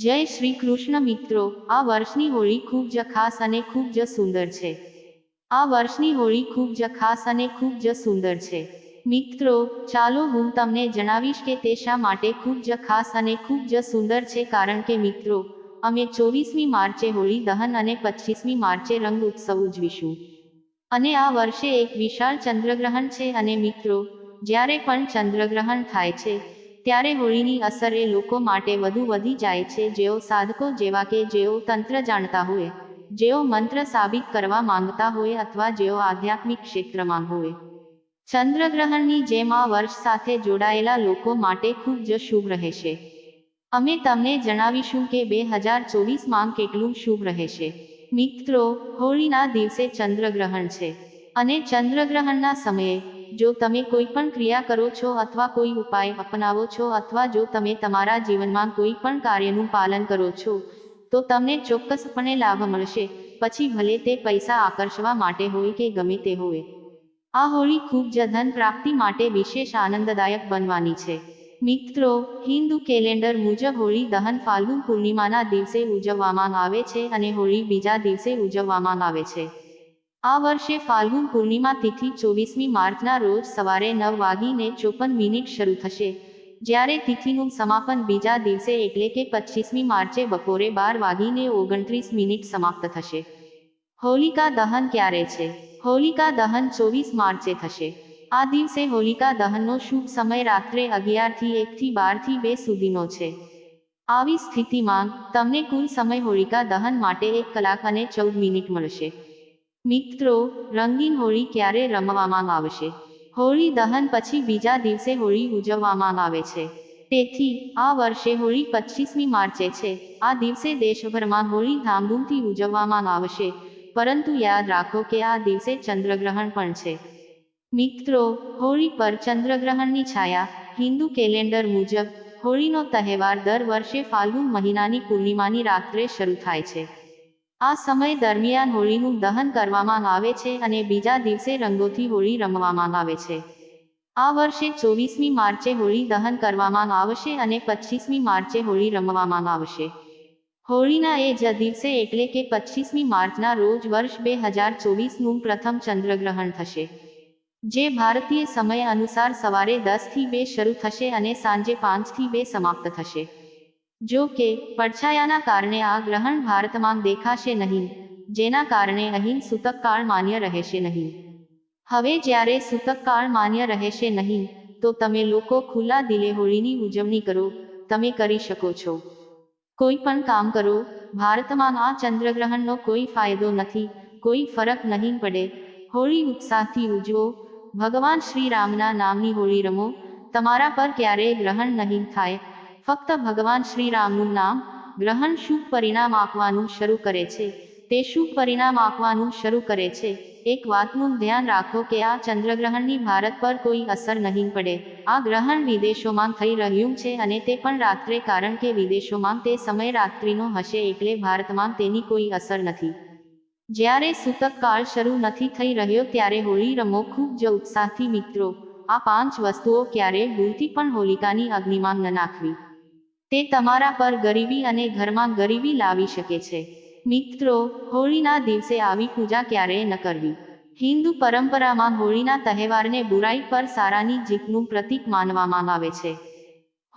જય શ્રી કૃષ્ણ મિત્રો, આ વર્ષની હોળી ખૂબ જ ખાસ અને ખૂબ જ સુંદર છે. આ વર્ષની હોળી ખૂબ જ ખાસ અને ખૂબ જ સુંદર છે. મિત્રો, ચાલો હું તમને જણાવીશ કે તે શા માટે ખૂબ જ ખાસ અને ખૂબ જ સુંદર છે કારણ કે મિત્રો, અમે ચોવીસમી માર્ચે હોળી દહન અને પચીસમી માર્ચે રંગ ઉત્સવ ઉજવીશું. અને આ વર્ષે એક વિશાળ ચંદ્રગ્રહણ છે અને મિત્રો, જ્યારે પણ ચંદ્રગ્રહણ થાય છે ત્યારે હોળીની અસર એ લોકો માટે વધુ વધી જાય છે. જેઓ સાધકો જેવા કે જેઓ તંત્ર જાણતા હોય, જેઓ મંત્ર સાબિત કરવા માંગતા હોય અથવા જેઓ આધ્યાત્મિક ક્ષેત્રમાં હોય. ચંદ્રગ્રહણની જેમ આ વર્ષ સાથે જોડાયેલા લોકો માટે ખૂબ જ શુભ રહેશે. અમે તમને જણાવીશું કે બે હજાર ચોવીસમાં કેટલું શુભ રહેશે. મિત્રો, હોળીના દિવસે ચંદ્રગ્રહણ છે અને ચંદ્રગ્રહણના સમયે જો તમે કોઈ પણ ક્રિયા કરો છો અથવા કોઈ ઉપાય અપનાવો છો અથવા જો તમે તમારા જીવનમાં કોઈ પણ કાર્યનું પાલન કરો છો, તો તમને ચોક્કસપણે લાભ મળશે. પછી ભલે તે પૈસા આકર્ષવા માટે હોય કે ગમે તે હોય. આ હોળી ખૂબ જ ધન પ્રાપ્તિ માટે વિશેષ આનંદદાયક બનવાની છે. મિત્રો, હિન્દુ કેલેન્ડર મુજબ હોળી દહન ફાલ્ગુન પૂર્ણિમાના દિવસે ઉજવવામાં આવે છે અને હોળી બીજા દિવસે ઉજવવામાં આવે છે. આ વર્ષે ફાલ્ગુન પૂર્ણિમા તિથિ ચોવીસમી માર્ચના રોજ સવારે નવ વાગીને ચોપન મિનિટ શરૂ થશે. જ્યારે તિથિનું સમાપન બીજા દિવસે એટલે કે પચીસમી માર્ચે બપોરે બાર વાગીને ઓગણત્રીસ મિનિટ સમાપ્ત થશે. હોલિકા દહન ક્યારે છે? હોલિકા દહન ચોવીસ માર્ચે થશે. આ દિવસે હોલિકા દહનનો શુભ સમય રાત્રે અગિયારથી એકથી બારથી બે સુધીનો છે. આવી સ્થિતિમાં તમને કુલ સમય હોલિકા દહન માટે એક કલાક અને ચૌદ મિનિટ મળશે. મિત્રો, રંગીન હોળી ક્યારે રમવામાં આવશે? હોળી દહન પછી બીજા દિવસે હોળી ઉજવવામાં આવે છે. તેથી, આ વર્ષે હોળી પચીસમી માર્ચે છે. આ દિવસે દેશભરમાં હોળી ધામધૂમથી ઉજવવામાં આવશે. પરંતુ યાદ રાખો કે આ દિવસે ચંદ્રગ્રહણ પણ છે. મિત્રો, હોળી પર ચંદ્રગ્રહણની છાયા, હિન્દુ કેલેન્ડર મુજબ, હોળીનો તહેવાર દર વર્ષે ફાલ્ગુન મહિનાની પૂર્ણિમાની રાત્રે શરૂ થાય છે. આ સમય દરમિયાન હોળીનું દહન કરવામાં આવે છે અને બીજા દિવસે રંગોથી હોળી રમવામાં આવે છે. આ વર્ષે ચોવીસમી માર્ચે હોળી દહન કરવામાં આવશે અને પચીસમી માર્ચે હોળી રમવામાં આવશે. હોળીના એ જ દિવસે એટલે કે પચીસમી માર્ચના રોજ વર્ષ બે હજાર ચોવીસનું પ્રથમ ચંદ્રગ્રહણ થશે. જે ભારતીય સમય અનુસાર સવારે દસથી બે શરૂ થશે અને સાંજે પાંચથી બે સમાપ્ત થશે. જો કે, પડછાયાના કારણે આ ગ્રહણ ભારતમાં દેખાશે નહીં, જેના કારણે અહીં સૂતકકાળ માન્ય રહેશે નહીં. હવે જ્યારે સૂતકકાળ માન્ય રહેશે નહીં, તો તમે લોકો ખુલ્લા દિલે હોળીની ઉજવણી કરો, તમે કરી શકો છો. કોઈ પણ કામ કરો, ભારતમાં આ ચંદ્રગ્રહણનો કોઈ ફાયદો નથી, કોઈ ફરક નહીં પડે. હોળી ઉત્સાહથી ઉજવો, ભગવાન શ્રી રામના નામની હોળી રમો, તમારા પર ક્યારેય ગ્રહણ નહીં થાય ફક્ત ભગવાન શ્રીરામનું નામ ગ્રહણ શુભ પરિણામ આપવાનું શરૂ કરે છે. તે શુભ પરિણામ આપવાનું શરૂ કરે છે. એક વાતનું ધ્યાન રાખો કે આ ચંદ્રગ્રહણની ભારત પર કોઈ અસર નહીં પડે. આ ગ્રહણ વિદેશોમાં થઈ રહ્યું છે અને તે પણ રાત્રે કારણ કે વિદેશોમાં તે સમય રાત્રિનો હશે એટલે ભારતમાં તેની કોઈ અસર નથી. જ્યારે સૂતક કાળ શરૂ નથી થઈ રહ્યો ત્યારે હોળી રમો ખૂબ જ ઉત્સાહથી મિત્રો. આ પાંચ વસ્તુઓ ક્યારેય ભૂલથી પણ હોલિકાની અગ્નિમાં ન નાખવી. તે તમારા પર ગરીબી અને ઘરમાં ગરીબી લાવી શકે છે. મિત્રો, હોળીના દિવસે આવી પૂજા ક્યારેય ન કરવી. હિન્દુ પરંપરામાં હોળીના તહેવારને બુરાઈ પર સારાની જીતનું પ્રતીક માનવામાં આવે છે.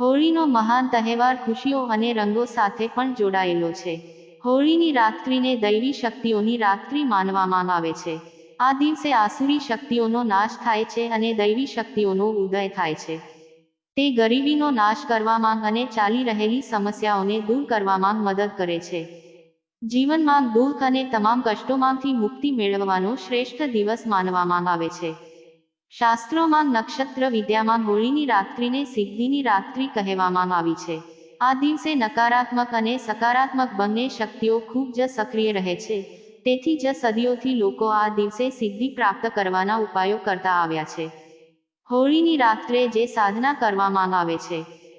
હોળીનો મહાન તહેવાર ખુશીઓ અને રંગો સાથે પણ જોડાયેલો છે. હોળીની રાત્રિને દૈવી શક્તિઓની રાત્રિ માનવામાં આવે છે. આ દિવસે આસુરી શક્તિઓનો નાશ થાય છે અને દૈવી શક્તિઓનો ઉદય થાય છે. તે ગરીબીનો નાશ કરવામાં અને ચાલી રહેલી સમસ્યાઓને દૂર કરવામાં મદદ કરે છે. જીવનમાં દુઃખ અને તમામ કષ્ટોમાંથી મુક્તિ મેળવવાનો શ્રેષ્ઠ દિવસ માનવામાં આવે છે. શાસ્ત્રોમાં નક્ષત્ર વિદ્યામાં હોળીની રાત્રિને સિદ્ધિની રાત્રિ કહેવામાં આવી છે. આ દિવસે નકારાત્મક અને સકારાત્મક બંને શક્તિઓ ખૂબ જ સક્રિય રહે છે. તેથી જ સદીઓથી લોકો આ દિવસે સિદ્ધિ પ્રાપ્ત કરવાના ઉપાયો કરતા આવ્યા છે. હોળીની રાત્રે જે સાધના કરવામાં આવે છે,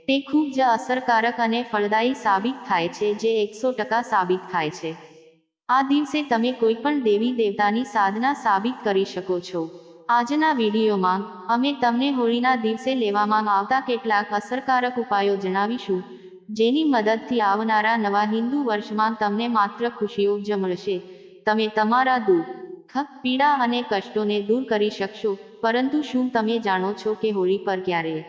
તે ખૂબ જ અસરકારક અને ફળદાયી સાબિત થાય છે જે એકસો ટકા સાબિત થાય છે. આ દિવસે તમે કોઈ પણ દેવી દેવતાની સાધના સાબિત કરી શકો છો. આજના વિડીયોમાં, અમે તમને હોળીના દિવસે લેવામાં આવતા કેટલાક અસરકારક ઉપાયો જણાવીશું, જેની મદદથી આવનારા નવા હિન્દુ વર્ષમાં તમને માત્ર ખુશીઓ જ મળશે. તમે તમારા દુઃખ પીડા અને કષ્ટોને દૂર કરી શકશો, પરંતુ શું તમે જાણો છો કે હોળી પર ક્યારે?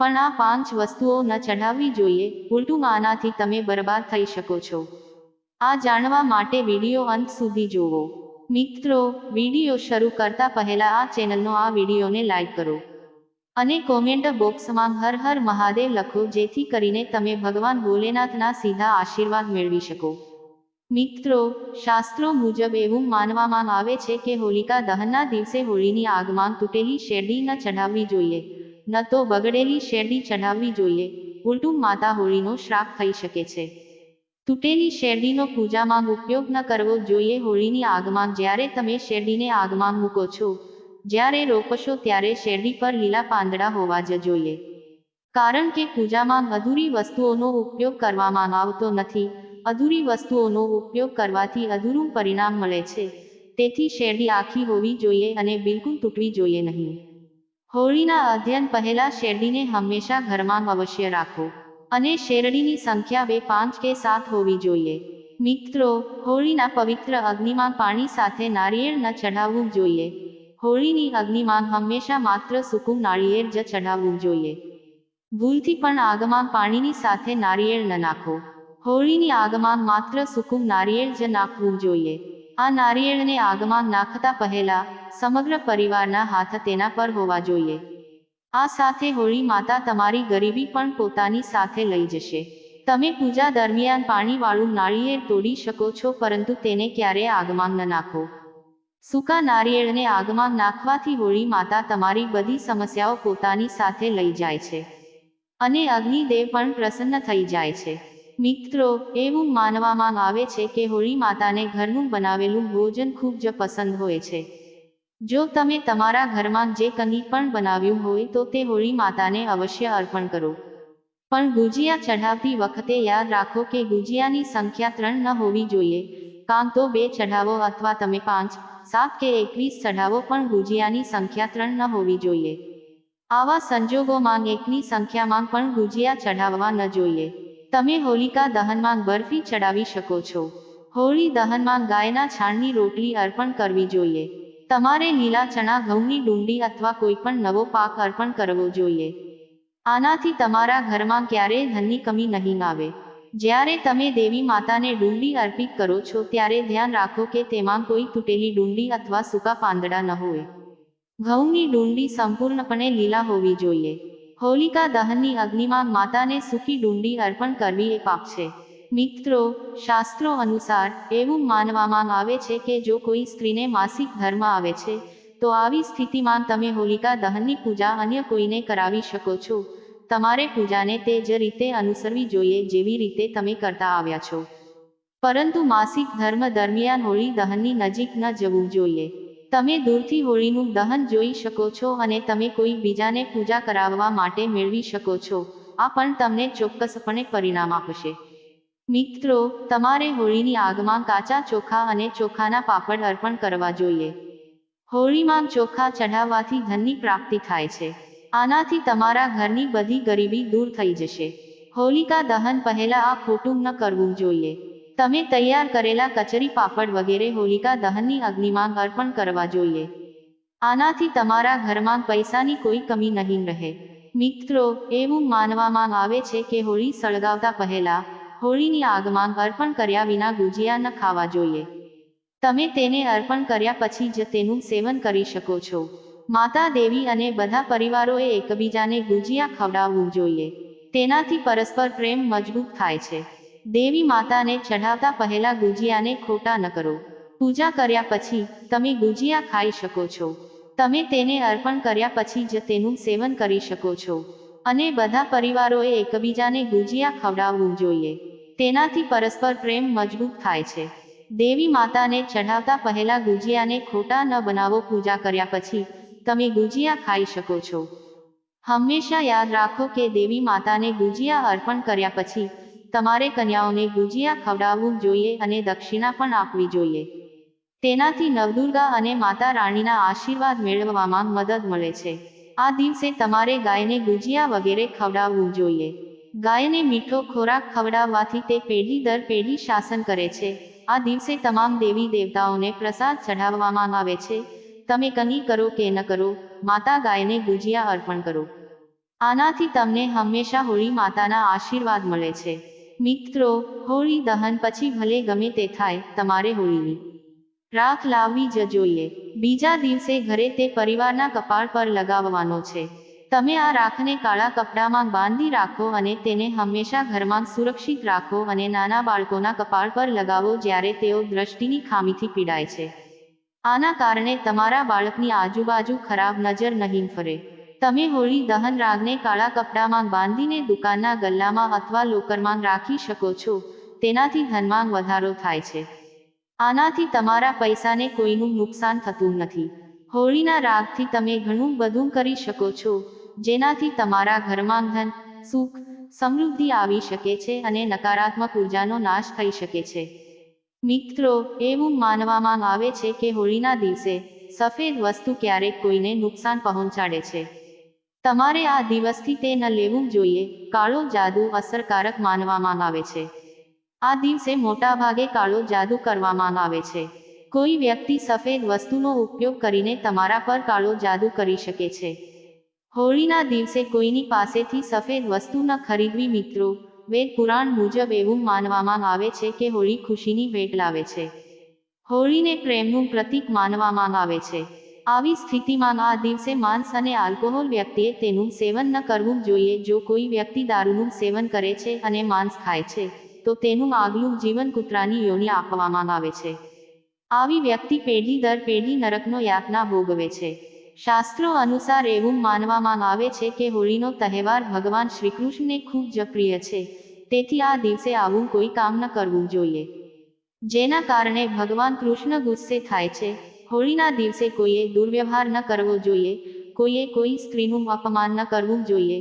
પણ આ પાંચ વસ્તુઓ ન ચઢાવવી જોઈએ, ઉલટું આનાથી તમે બરબાદ થઈ શકો છો. આ જાણવા માટે વીડિયો અંત સુધી જોવો મિત્રો, વીડિયો શરૂ કરતા પહેલા આ ચેનલનો આ વિડીયોને લાઈક કરો. અને કોમેન્ટ બોક્સમાં હર હર મહાદેવ લખો જેથી કરીને તમે ભગવાન ભોલેનાથના સીધા આશીર્વાદ મેળવી શકો. મિત્રો, શાસ્ત્રો મુજબ એવું માનવામાં આવે છે કે હોલિકા દહનના દિવસે હોળીની આગમાં તૂટેલી શેરડી ન ચઢાવવી જોઈએ, ન તો બગડેલી શેરડી ચઢાવવી જોઈએ. ઉલટું માતા હોળીનો શ્રાપ થઈ શકે છે. તૂટેલી શેરડીનો પૂજામાં ઉપયોગ ન કરવો જોઈએ. હોળીની આગમાં જ્યારે તમે શેરડીને આગમાં મૂકો છો, જ્યારે રોપશો ત્યારે શેરડી પર લીલા પાંદડા હોવા જ જોઈએ. કારણ કે પૂજામાં અધૂરી વસ્તુઓનો ઉપયોગ કરવામાં આવતો નથી. અધૂરી વસ્તુઓનો ઉપયોગ કરવાથી અધૂરું પરિણામ મળે છે. તેથી શેરડી આખી હોવી જોઈએ અને બિલકુલ તૂટવી જોઈએ નહીં. હોળીના અધ્યયન પહેલા શેરડીને હંમેશા ઘરમાં અવશ્ય રાખો અને શેરડીની સંખ્યા બે, પાંચ કે સાત હોવી જોઈએ. મિત્રો, હોળીના પવિત્ર અગ્નિમાં પાણી સાથે નારિયેળ ન ચઢાવવું જોઈએ. હોળીની અગ્નિમાં હંમેશા માત્ર સૂકું નાળિયેર જ ચઢાવવું જોઈએ. ભૂલથી પણ આગમાં પાણીની સાથે નારિયેળ ન નાખો. હોળીની આગમાં માત્ર સૂકું નારિયેળ જ નાખવું જોઈએ. આ નારિયેળને આગમાં નાખતા પહેલા સમગ્ર પરિવારના હાથ તેના પર હોવા જોઈએ. આ સાથે હોળી માતા તમારી ગરીબી પણ પોતાની સાથે લઈ જશે. તમે પૂજા દરમિયાન પાણીવાળું નાળિયેર તોડી શકો છો પરંતુ તેને ક્યારેય આગમાં ન નાખો. સૂકા નારિયેળને આગમાં નાખવાથી હોળી માતા તમારી બધી સમસ્યાઓ પોતાની સાથે લઈ જાય છે. અને અગ્નિદેવ પણ પ્રસન્ન થઈ જાય છે. મિત્રો, એવું માનવામાં આવે છે કે હોળી માતાને ઘરનું બનાવેલું ભોજન ખૂબ જ પસંદ હોય છે. જો તમે તમારા ઘરમાં જે કંઈ પણ બનાવ્યું હોય તો તે હોળી માતાને અવશ્ય અર્પણ કરો. પણ ગુજિયા ચઢાવતી વખતે યાદ રાખો કે ગુજિયાની સંખ્યા ત્રણ ન હોવી જોઈએ. કાં તો બે ચઢાવો અથવા તમે પાંચ, સાત કે એકવીસ ચઢાવો પણ ગુજિયાની સંખ્યા ત્રણ ન હોવી જોઈએ. આવા સંજોગોમાં એકની સંખ્યામાં પણ ગુજિયા ચઢાવવા ન જોઈએ. તમે હોલિકા દહનમાં બરફી ચડાવી શકો છો. હોળી દહનમાં ગાયના છાણની રોટલી અર્પણ કરવી જોઈએ. તમારે લીલા ચણા, ઘઉંની ડુંડી અથવા કોઈપણ નવો પાક અર્પણ કરવો જોઈએ. આનાથી તમારા ઘરમાં ક્યારેય ધનની કમી નહીં આવે. જ્યારે તમે દેવી માતાને ડુંડી અર્પિત કરો છો ત્યારે ધ્યાન રાખો કે તેમાં કોઈ તૂટેલી ડુંડી અથવા સૂકા પાંદડા ન હોય. ઘઉંની ડુંડી સંપૂર્ણપણે લીલા હોવી જોઈએ. હોલિકા દહનની અગ્નિમાં માતાને સૂકી ડુંડી અર્પણ કરવી એ પાપ છે. મિત્રો, શાસ્ત્રો અનુસાર એવું માનવામાં આવે છે કે જો કોઈ સ્ત્રીને માસિક ધર્મ આવે છે, તો આવી સ્થિતિમાં તમે હોલિકા દહનની પૂજા અન્ય કોઈને કરાવી શકો છો. તમારે પૂજાને તે જ રીતે અનુસરવી જોઈએ જેવી રીતે તમે કરતા આવ્યા છો. પરંતુ માસિક ધર્મ દરમિયાન હોળી દહનની નજીક ન જવું જોઈએ. તમે દૂરથી હોળીનું દહન જોઈ શકો છો અને તમે કોઈ બીજાને પૂજા કરાવવા માટે મેળવી શકો છો. આ પણ તમને ચોક્કસપણે પરિણામ આપશે. મિત્રો, તમારે હોળીની આગમાં કાચા ચોખા અને ચોખાના પાપડ અર્પણ કરવા જોઈએ. હોળીમાં ચોખા ચઢાવવાથી ધનની પ્રાપ્તિ થાય છે. આનાથી તમારા ઘરની બધી ગરીબી દૂર થઈ જશે. હોલિકા દહન પહેલા આ ખોટું ન કરવું જોઈએ. તમે તૈયાર કરેલા કચરી પાપડ વગેરે હોલિકા દહનની અગ્નિમાં અર્પણ કરવા જોઈએ. આનાથી તમારા ઘરમાં પૈસાની કોઈ કમી નહીં રહે. મિત્રો, એવું માનવામાં આવે છે કે હોળી સળગાવતા પહેલા હોળીની આગમાં અર્પણ કર્યા વિના ગુજિયા ન ખાવા જોઈએ. તમે તેને અર્પણ કર્યા પછી જ તેનું સેવન કરી શકો છો. માતા દેવી અને બધા પરિવારોએ એકબીજાને ગુજિયા ખવડાવવું જોઈએ. તેનાથી પરસ્પર પ્રેમ મજબૂત થાય છે. દેવી માતાને ચઢાવતા પહેલા ગુજિયાને ખોટા ન કરો. પૂજા કર્યા પછી તમે ગુજિયા ખાઈ શકો છો. તમે તેને અર્પણ કર્યા પછી જ તેનું સેવન કરી શકો છો. અને બધા પરિવારોએ એકબીજાને ગુજિયા ખવડાવવું જોઈએ. તેનાથી પરસ્પર પ્રેમ મજબૂત થાય છે. દેવી માતાને ચઢાવતા પહેલા ગુજિયાને ખોટા ન બનાવો પૂજા કર્યા પછી તમે ગુજિયા ખાઈ શકો છો. હંમેશા યાદ રાખો કે દેવી માતાને ગુજિયા અર્પણ કર્યા પછી તમારે કન્યાઓને ગુજિયા ખવડાવવું જોઈએ અને દક્ષિણા પણ આપવી જોઈએ. તેનાથી નવદુર્ગા અને માતા રાણીના આશીર્વાદ મેળવવામાં મદદ મળે છે. આ દિવસે તમારે ગાયને ગુજિયા વગેરે ખવડાવવું જોઈએ. ગાયને મીઠો ખોરાક ખવડાવવાથી તે પેઢી દર પેઢી શાસન કરે છે. આ દિવસે તમામ દેવી દેવતાઓને પ્રસાદ ચઢાવવામાં આવે છે. તમે કની કરો કે ન કરો, માતા ગાયને ગુજિયા અર્પણ કરો. આનાથી તમને હંમેશા હોળી માતાના આશીર્વાદ મળે છે. મિત્રો, હોળી દહન પછી ભલે ગમે તે થાય, તમારે હોળીની રાખ લાવવી જ જોઈએ. બીજા દિવસે ઘરે તે પરિવારના કપાળ પર લગાવવાનો છે. તમે આ રાખને કાળા કપડામાં બાંધી રાખો અને તેને હંમેશા ઘરમાં સુરક્ષિત રાખો અને નાના બાળકોના કપાળ પર લગાવો જ્યારે તેઓ દ્રષ્ટિની ખામીથી પીડાય છે. આના કારણે તમારા બાળકની આજુબાજુ ખરાબ નજર નહીં ફરે. તમે હોળી દહન રાગને કાળા કપડામાં બાંધીને દુકાનના ગલ્લામાં અથવા લોકરમાં રાખી શકો છો. તેનાથી ધનમાં વધારો થાય છે. આનાથી તમારા પૈસાને કોઈનું નુકસાન થતું નથી. હોળીના રાગથી તમે ઘણું બધું કરી શકો છો, જેનાથી તમારા ઘરમાં ધન, સુખ, સમૃદ્ધિ આવી શકે છે અને નકારાત્મક ઉર્જાનો નાશ થઈ શકે છે. મિત્રો, એવું માનવામાં આવે છે કે હોળીના દિવસે સફેદ વસ્તુ ક્યારેક કોઈને નુકસાન પહોંચાડે છે. તમારે આ દિવસથી તે ન લેવું જોઈએ, કાળો જાદુ અસરકારક માનવામાં આવે છે. આ દિવસે મોટાભાગે કાળો જાદુ કરવામાં આવે છે. કોઈ વ્યક્તિ સફેદ વસ્તુનો ઉપયોગ કરીને તમારા પર કાળો જાદુ કરી શકે છે. હોળીના દિવસે કોઈની પાસેથી સફેદ વસ્તુ ન ખરીદવી મિત્રો, વેદ પુરાણ મુજબ એવું માનવામાં આવે છે કે હોળી ખુશીની ભેટ લાવે છે. હોળીને પ્રેમનું પ્રતીક માનવામાં આવે છે. આવી સ્થિતિમાં આ દિવસે માંસ અને આલ્કોહોલ વ્યક્તિએ તેનું સેવન ન કરવું જોઈએ. જો કોઈ વ્યક્તિ દારૂનું સેવન કરે છે અને માંસ ખાય છે, તો તેનું આગલું જીવન કૂતરાની યોની આપવામાં આવે છે. આવી વ્યક્તિ પેઢી દર પેઢી નરકનો યાતના ભોગવે છે. શાસ્ત્રો અનુસાર એવું માનવામાં આવે છે કે હોળીનો તહેવાર ભગવાન શ્રીકૃષ્ણને ખૂબ જ પ્રિય છે. તેથી આ દિવસે આવું કોઈ કામ ન કરવું જોઈએ. જેના કારણે ભગવાન કૃષ્ણ ગુસ્સે થાય છે. હોળીના દિવસે કોઈએ દુર્વ્યવહાર ન કરવો જોઈએ, કોઈએ કોઈ સ્ત્રીનું અપમાન ન કરવું જોઈએ.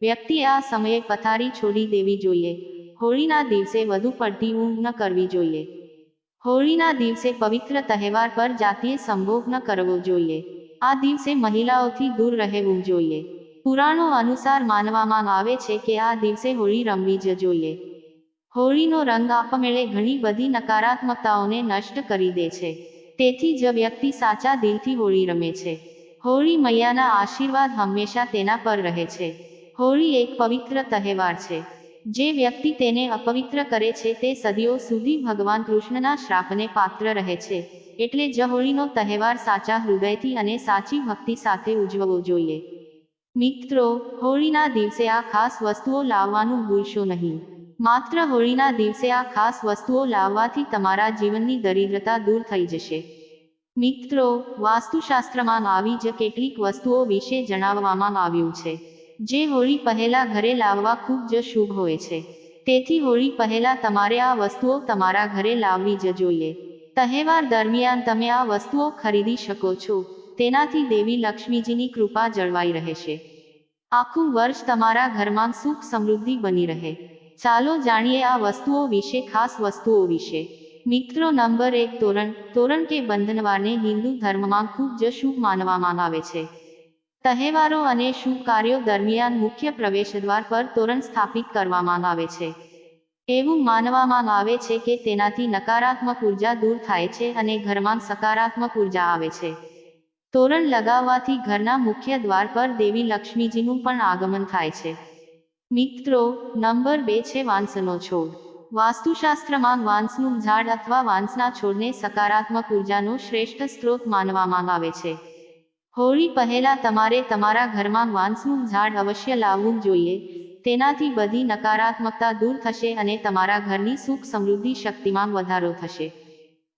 વ્યક્તિએ આ સમયે પથારી છોડી દેવી જોઈએ. હોળીના દિવસે વધુ પડતી ઊંઘ ન કરવી જોઈએ. હોળીના દિવસે પવિત્ર તહેવાર પર જાતીય સંભોગ ન કરવો જોઈએ. આ દિવસે મહિલાઓથી દૂર રહેવું જોઈએ. પુરાણો અનુસાર માનવામાં આવે છે કે આ દિવસે હોળી રમવી જ જોઈએ. હોળીનો રંગ આપમેળે ઘણી બધી નકારાત્મકતાઓને નષ્ટ કરી દે છે. તેથી જ વ્યક્તિ સાચા દિલથી હોળી રમે છે. હોળી મૈયાના આશીર્વાદ હંમેશા તેના પર રહે છે. હોળી એક પવિત્ર તહેવાર છે. જે વ્યક્તિ તેને અપવિત્ર કરે છે તે સદીઓ સુધી ભગવાન કૃષ્ણના શ્રાપને પાત્ર રહે છે. એટલે જ હોળીનો તહેવાર સાચા હૃદયથી અને સાચી ભક્તિ સાથે ઉજવવો જોઈએ. મિત્રો, હોળીના દિવસે આ ખાસ વસ્તુઓ લાવવાનું ભૂલશો નહીં. માત્ર હોળીના દિવસે આ ખાસ વસ્તુઓ લાવવાથી તમારા જીવનની દરિદ્રતા દૂર થઈ જશે. મિત્રો, વાસ્તુશાસ્ત્રમાં આવી જ કેટલીક વસ્તુઓ વિશે જણાવવામાં આવ્યું છે, જે હોળી પહેલા ઘરે લાવવા ખૂબ જ શુભ હોય છે. તેથી હોળી પહેલા તમારે આ વસ્તુઓ તમારા ઘરે લાવવી જ જોઈએ. તહેવાર દરમિયાન તમે આ વસ્તુઓ ખરીદી શકો છો, તેનાથી દેવી લક્ષ્મીજીની કૃપા જળવાઈ રહેશે. આખું વર્ષ તમારા ઘરમાં સુખ સમૃદ્ધિ બની રહે. ચાલો જાણીએ આ વસ્તુઓ વિશે, ખાસ વસ્તુઓ વિશે. મિત્રો, નંબર એક તોરણ. તોરણ કે બંધનવારને હિન્દુ ધર્મમાં ખૂબ જ શુભ માનવામાં આવે છે. તહેવારો અને શુભ કાર્યો દરમિયાન મુખ્ય પ્રવેશદ્વાર પર તોરણ સ્થાપિત કરવામાં આવે છે. એવું માનવામાં આવે છે કે તેનાથી નકારાત્મક ઊર્જા દૂર થાય છે અને ઘરમાં સકારાત્મક ઊર્જા આવે છે. તોરણ લગાવવાથી ઘરના મુખ્ય દ્વાર પર દેવી લક્ષ્મીજીનું પણ આગમન થાય છે. મિત્રો, નંબર બે છે વાંસનો છોડ. વાસ્તુશાસ્ત્રમાં વાંસનું ઝાડ અથવા વાંસના છોડને સકારાત્મક ઉર્જાનો શ્રેષ્ઠ સ્ત્રોત માનવામાં આવે છે. હોળી પહેલા તમારે તમારા ઘરમાં વાંસનું ઝાડ અવશ્ય લાવવું જોઈએ, તેનાથી બધી નકારાત્મકતા દૂર થશે અને તમારા ઘરની સુખ સમૃદ્ધિ શક્તિમાં વધારો થશે.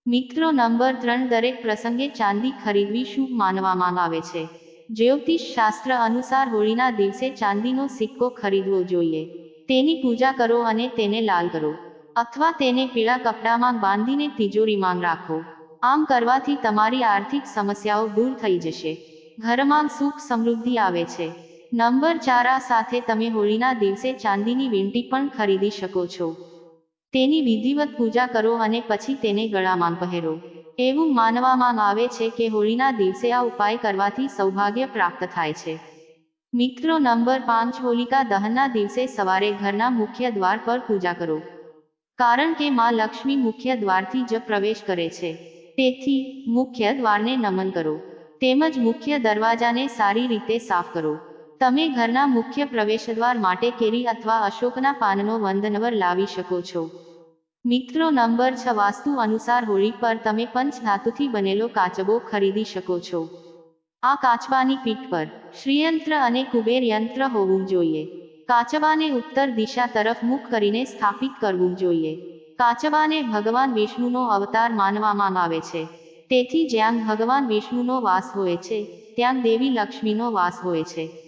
મિત્રો, નંબર ત્રણ દરેક પ્રસંગે ચાંદી ખરીદવી શુભ માનવામાં આવે છે. જ્યોતિષ શાસ્ત્ર અનુસાર હોળીના દિવસે ચાંદીનો સિક્કો ખરીદવો જોઈએ. તેની પૂજા કરો અને તેને લાલ કરો. અથવા તેને પીળા કપડામાં બાંધીને તિજોરીમાં રાખો. આમ કરવાથી તમારી આર્થિક સમસ્યાઓ દૂર થઈ જશે. ઘરમાં સુખ સમૃદ્ધિ આવે છે. નંબર ચાર સાથે તમે હોળીના દિવસે ચાંદીની વીંટી પણ ખરીદી શકો છો. તેની વિધિવત પૂજા કરો અને પછી તેને ગળામાં પહેરો. એવું માનવામાં આવે છે કે હોળીના દિવસે આ ઉપાય કરવાથી સૌભાગ્ય પ્રાપ્ત થાય છે. મિત્રો, નંબર પાંચ, હોલિકા દહનના દિવસે સવારે ઘરના મુખ્ય દ્વાર પર પૂજા કરો. કારણ કે માં લક્ષ્મી મુખ્ય દ્વારથી જ પ્રવેશ કરે છે. તેથી, મુખ્ય દ્વારને નમન કરો. તેમજ મુખ્ય દરવાજાને સારી રીતે સાફ કરો. તમે ઘરના મુખ્ય પ્રવેશદ્વાર માટે કેરી અથવા અશોકના પાનનો વંદનવર લાવી શકો છો. મિત્રો નંબર છ વાસ્તુ અનુસાર હોળી પર તમે પંચ ધાતુથી બનેલો કાચબો ખરીદી શકો છો. આ કાચબાની પીઠ પર શ્રીયંત્ર અને કુબેર યંત્ર હોવું જોઈએ. કાચબાને ઉત્તર દિશા તરફ મુખ કરીને સ્થાપિત કરવું જોઈએ. કાચબાને ભગવાન વિષ્ણુનો અવતાર માનવામાં આવે છે. તેથી જ્યાં ભગવાન વિષ્ણુનો વાસ હોય છે, ત્યાં દેવી લક્ષ્મીનો વાસ હોય છે.